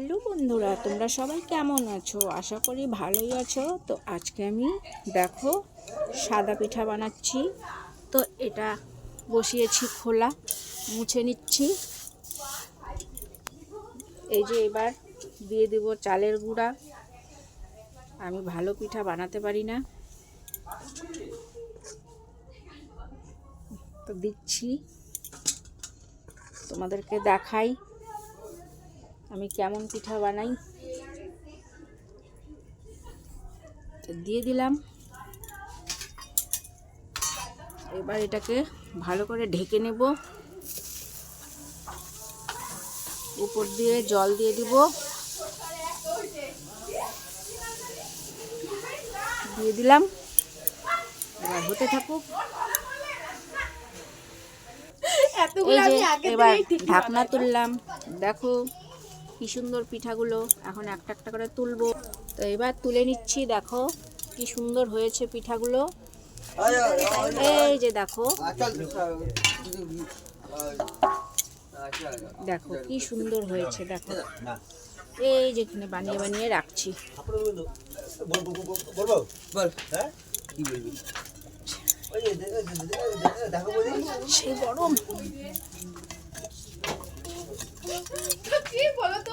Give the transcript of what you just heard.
Hello বন্ধুরা, তোমরা সবাই কেমন আছো? আশা করি ভালোই আছো। তো আজকে আমি দেখো, সাদা পিঠা বানাচ্ছি। তো এটা বসিয়েছি খোলা, মুছে নিচ্ছি। এই যে এবার দিয়ে দেব চালের গুঁড়া। আমি ভালো পিঠা বানাতে পারি না। তো দিচ্ছি। তোমাদেরকে দেখাই। আমি কেমন পিঠা বানাই? দিয়ে দিলাম। এবার এটাকে ভালো করে ঢেকে নেব। উপর দিয়ে জল দিয়ে দিব। দিয়ে দিলাম। এবার হতে থাকুক। এবার ঢাকনা তুললাম। দেখো। কি সুন্দর পিঠাগুলো। এখন একটা একটা করে তুলবো। তো এবার তুলে নিচ্ছি, দেখো কি সুন্দর হয়েছে পিঠাগুলো। এই যে দেখো। দেখো কি সুন্দর হয়েছে, দেখো। এই যেখানে বানিয়ে বানিয়ে রাখছি। সেই গরম কি বলো তো